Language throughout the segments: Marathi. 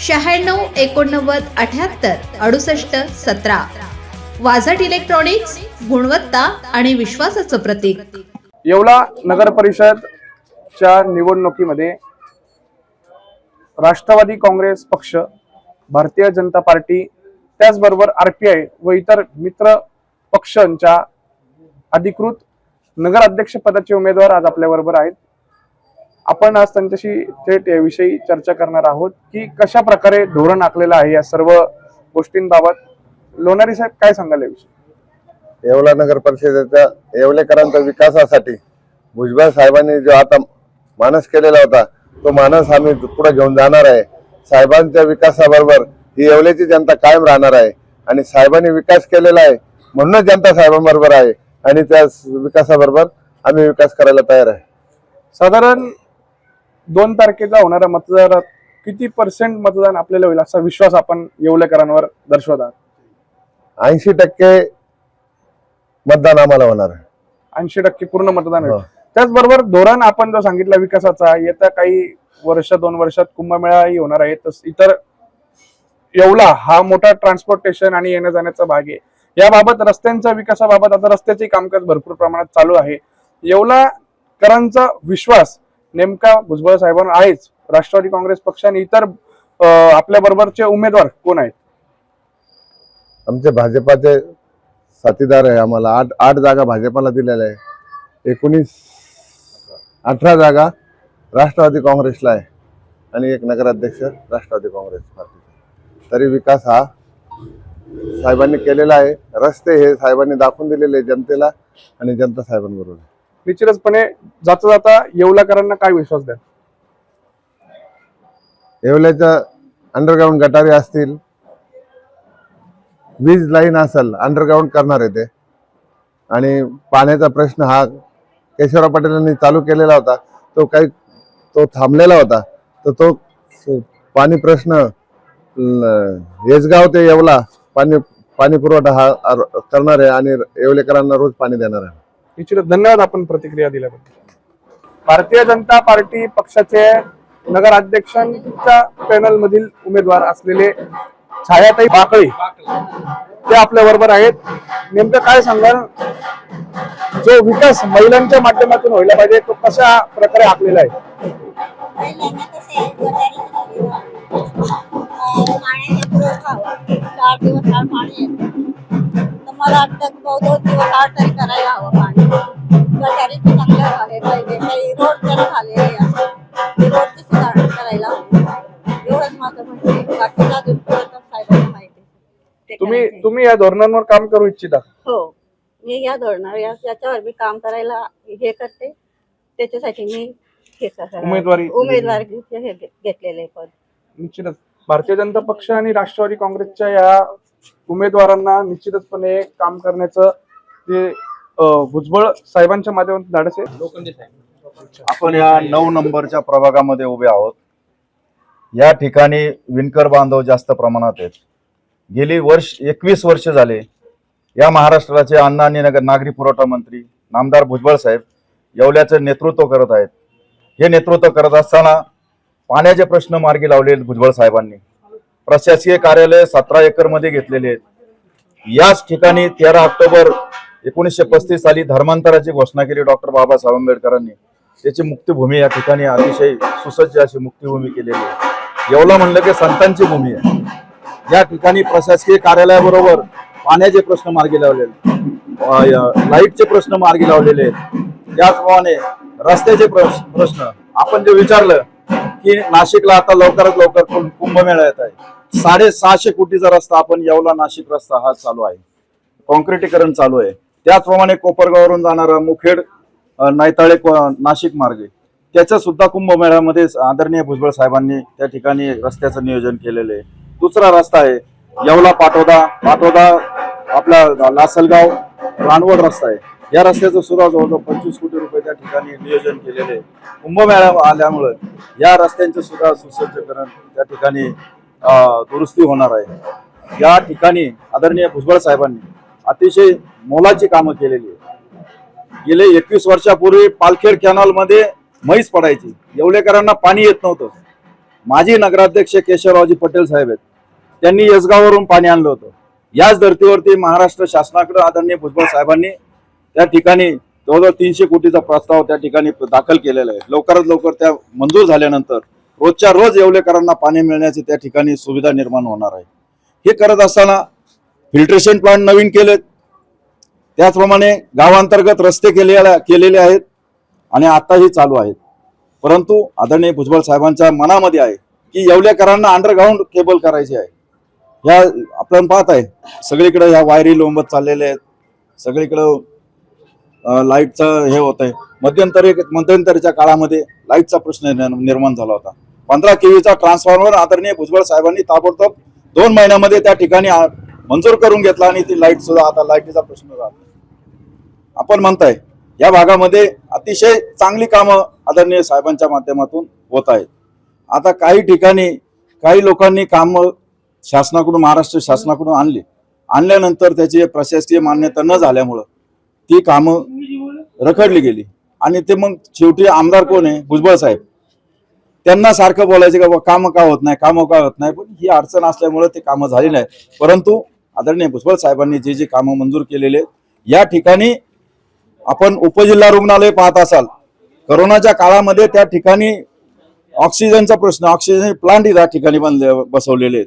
शहाण्णव एकोणनव्वद अठ्याहत्तर अडुसष्ट सतरा. वाझट इलेक्ट्रॉनिक्स गुणवत्ता आणि विश्वासाचं प्रतीक. येवला नगर परिषदच्या निवडणुकीमध्ये राष्ट्रवादी काँग्रेस पक्ष भारतीय जनता पार्टी त्याचबरोबर आर पी आय व इतर मित्र पक्षांच्या अधिकृत नगर अध्यक्ष पदाचे उमेदवार आज आपल्याबरोबर आहेत. आपण आज त्यांच्याशी थेट याविषयी चर्चा करणार आहोत की कशा प्रकारे धोरण आखलेलं आहे या सर्व गोष्टींबाबत. लोणारी साहेब काय सांगाल याविषयी? येवला नगर परिषदेच्या येवलेकरांच्या विकासासाठी भुजबळ साहेबांनी जो आता मानस केलेला होता तो मानस आम्ही पुढे घेऊन जाणार आहे. साहेबांच्या विकासाबरोबर ही येवल्याची जनता कायम राहणार आहे आणि साहेबांनी विकास केलेला आहे म्हणूनच जनता साहेबांबरोबर आहे आणि त्या विकासाबरोबर आम्ही विकास करायला तयार आहे. साधारण दोन तारखेचा होणाऱ्या मतदारात किती पर्सेंट मतदान आपल्याला होईल असा विश्वास आपण येवलेकरांवर दर्शवत आहात? ऐंशी टक्के मतदान आम्हाला होणार ऐंशी टक्के पूर्ण मतदान होईल. हो. त्याचबरोबर धोरण आपण जो सांगितलं विकासाचा येत्या काही वर्ष दोन वर्षात कुंभमेळाही होणार आहे. तस इतर येवला हा मोठा ट्रान्सपोर्टेशन आणि येण्या जाण्याचा भाग आहे. याबाबत रस्त्यांच्या विकासाबाबत आता रस्त्याचे कामकाज भरपूर प्रमाणात चालू आहे. येवलाकरांचा विश्वास नेमका भुजबळ साहेबांवर आहेच. राष्ट्रवादी काँग्रेस पक्ष आणि इतर आपल्या बरोबरचे उमेदवार कोण आहेत? आमचे भाजपाचे साथीदार आहे आम्हाला. आठ आठ जागा भाजपाला दिलेल्या आहे. एकोणीस अठरा जागा राष्ट्रवादी काँग्रेसला आहे. आणि एक नगराध्यक्ष राष्ट्रवादी काँग्रेस पार्टीचा तरी विकास हा साहेबांनी केलेला आहे. रस्ते हे साहेबांनी दाखवून दिलेले आहे जनतेला आणि जनता साहेबांबरोबर आहे. निश्चितचपणे जाता जाता येवलाकरांना काय विश्वास द्या येवल्याच्या अंडरग्राऊंड गटारी असतील वीज लाईन असेल अंडरग्राऊंड करणार आहे ते. आणि पाण्याचा प्रश्न हा केशवराव पाटील चालू केलेला होता. तो काही तो थांबलेला होता. तर तो पाणी प्रश्न येजगाव येसगाव ते येवला पाणी पाणी पुरवठा हा करणार आहे आणि येवलेकरांना रोज पाणी देणार आहे. निश्चित धन्यवाद आपण प्रतिक्रिया दिल्याबद्दल. भारतीय जनता पार्टी पक्षाचे नगराध्यक्षांच्या पॅनल मधील उमेदवार असलेले छायाताई बाकळी ते आपल्या बरोबर आहेत. नेमकं काय सांगाल? जो विकास महिलांच्या माध्यमातून व्हायला पाहिजे तो कशा प्रकारे आखलेला आहे? अं, पाण्याचा पुरवठा चार दिवस आड पाणी येतं. तर मला वाटतं की दोन दिवस आड तरी माझं म्हणजे बाकीचं अजून पुढं तर साहेबांना माहिती ते तुम्ही. तुम्ही या धोरणांवर काम करू इच्छिता? हो. मी या धोरणावर या- याच्यावर मी काम करायला हे करते. त्याच्यासाठी मी हे उमेदवारी- उमेदवार हे घे- घेतलेले पद. निश्चितच. भारतीय जनता पक्ष आणि राष्ट्रवादी काँग्रेसच्या या उमेदवारांना निश्चितचपणे काम करण्याचं ते अं, भुजबळ साहेबांच्या माध्यमातून धाडस आहे. आपण या नऊ नंबरच्या प्रभागामध्ये उभे आहोत. या ठिकाणी विणकर बांधव जास्त प्रमाणात आहेत. गेली वर्ष एकवीस वर्ष झाले या महाराष्ट्राचे अन्न आणि नगर नागरी पुरवठा मंत्री नामदार भुजबळ साहेब येवल्याचं नेतृत्व करत आहेत. हे नेतृत्व करत असताना पाण्याचे प्रश्न मार्गी लावले भुजबळ साहेबांनी. प्रशासकीय कार्यालय सतरा एकरमध्ये घेतलेले आहेत. याच ठिकाणी तेरा ऑक्टोबर एकोणीसशे पस्तीस साली धर्मांतराची घोषणा केली डॉक्टर बाबासाहेब आंबेडकरांनी. त्याची मुक्तिभूमी या ठिकाणी अतिशय सुसज्ज अशी मुक्तिभूमी केलेली आहे. येवला म्हणलं की संतांची भूमी आहे. या ठिकाणी प्रशासकीय कार्यालयाबरोबर पाण्याचे प्रश्न मार्गी लावलेले लाईटचे प्रश्न मार्गी लावलेले आहेत. त्याचप्रमाणे रस्त्याचे प्रश्न. आपण जे विचारलं की नाशिकला आता लवकरात लवकर कुंभमेळा येत आहे. साडेसहाशे कोटीचा रस्ता आपण येवला नाशिक रस्ता हा चालू आहे. कॉन्क्रिटीकरण चालू आहे. त्याचप्रमाणे कोपरगाववरून जाणारा मुखेड नैताळे नाशिक मार्गे. त्याचं सुद्धा कुंभमेळ्यामध्ये आदरणीय भुजबळ साहेबांनी त्या ठिकाणी रस्त्याचं नियोजन केलेलं आहे. दुसरा रस्ता आहे येवला पाटोदा. पाटोदा आपला लासलगाव रानवड रस्ता आहे. या रस्त्याचं सुद्धा जवळजवळ पंचवीस कोटी रुपये त्या ठिकाणी नियोजन केलेले आहे. कुंभमेळा आल्यामुळे या रस्त्यांचं सुद्धा सुसज्जकरण त्या ठिकाणी दुरुस्ती होणार आहे. या ठिकाणी आदरणीय भुजबळ साहेबांनी अतिशय मोलाची कामं केलेली आहे गेले एकवीस वर्षापूर्वी पालखेड कॅनॉलमध्ये म्हैस पडायची. येवलेकरांना पाणी येत नव्हतं. माजी नगराध्यक्ष केशवरावजी पटेल साहेब आहेत. त्यांनी यसगाववरून पाणी आणलं होतं. याच धर्तीवरती महाराष्ट्र शासनाकडे आदरणीय भुजबळ साहेबांनी त्या ठिकाणी जवळजवळ तीनशे कोटीचा प्रस्ताव त्या ठिकाणी दाखल केलेला आहे. लवकरात लवकर त्या मंजूर झाल्यानंतर रोजच्या रोज येवलेकरांना पाणी मिळण्याची त्या ठिकाणी सुविधा निर्माण होणार आहे. हे करत असताना फिल्ट्रेशन प्लांट नवीन केलेत. त्याचप्रमाणे गावांतर्गत रस्ते केलेले केलेले आहेत. आणि आताही चालू आहेत. परंतु आदरणीय भुजबळ साहेबांच्या मनामध्ये आहे की येवलेकरांना अंडरग्राऊंड केबल करायची आहे. ह्या आपण पाहत आहे सगळीकडे ह्या वायरी लोंबत चाललेल्या आहेत. सगळीकडं लाईटचं हे होत आहे मध्यंतरी मध्यंतरीच्या काळामध्ये लाईटचा प्रश्न निर्माण झाला होता. पंधरा केवीचा ट्रान्सफॉर्मर आदरणीय भुजबळ साहेबांनी ताबडतोब दोन महिन्यामध्ये त्या ठिकाणी मंजूर करून घेतला आणि ती लाइट सुद्धा आता लाईटीचा प्रश्न राहत आपण म्हणताय या भागामध्ये अतिशय चांगली कामं आदरणीय साहेबांच्या माध्यमातून होत आहेत. आता काही ठिकाणी काही लोकांनी कामं शासनाकडून महाराष्ट्र शासनाकडून आणली. आणल्यानंतर त्याची प्रशासकीय मान्यता न झाल्यामुळं ती कामं रखडली गेली. आणि ते मग शेवटी आमदार कोण आहे? भुजबळ साहेब. त्यांना सारखं बोलायचे का बुवा कामं का होत नाही कामं का होत नाही? पण ही अडचण असल्यामुळे ते कामं झाली नाही परंतु आदरणीय भुजबळ साहेबांनी जे जे कामं मंजूर केलेले आहेत, या ठिकाणी आपण उपजिल्हा रुग्णालय पाहत असाल करोनाच्या काळामध्ये त्या ठिकाणी ऑक्सिजनचा प्रश्न ऑक्सिजन प्लांट त्या ठिकाणी बांधले बसवलेले आहेत.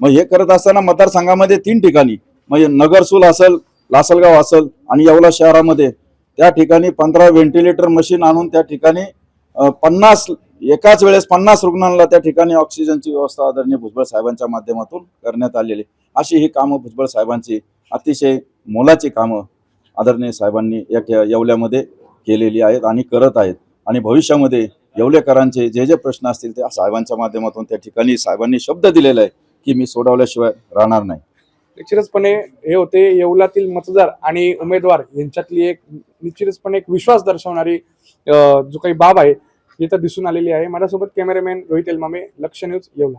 मग हे करत असताना मतदारसंघामध्ये तीन ठिकाणी म्हणजे नगरसूल असेल लासलगाव असेल आणि येवला शहरामध्ये त्या ठिकाणी पंधरा व्हेंटिलेटर मशीन आणून त्या ठिकाणी पन्नास एकाच वेळेस पन्नास रुग्णांना त्या ठिकाणी ऑक्सिजनची व्यवस्था आदरणीय भुजबळ साहेबांच्या माध्यमातून करण्यात आलेली अशी ही कामं भुजबळ साहेबांची अतिशय मोलाची कामं आदरणीय साहेबांनी या येवल्यामध्ये केलेली आहेत आणि करत आहेत. आणि भविष्यामध्ये येवलेकरांचे जे जे प्रश्न असतील ते साहेबांच्या माध्यमातून त्या ठिकाणी साहेबांनी शब्द दिलेला आहे की मी सोडवल्याशिवाय राहणार नाही. निश्चितपणे हे होते येवलातील मतदार आणि उमेदवार यांच्यातली एक निश्चितपणे एक विश्वास दर्शवणारी जो काही बाब आहे ही तर दिसून आलेली आहे. माझ्यासोबत कॅमेरामॅन रोहित एलमामे लक्ष न्यूज येवला.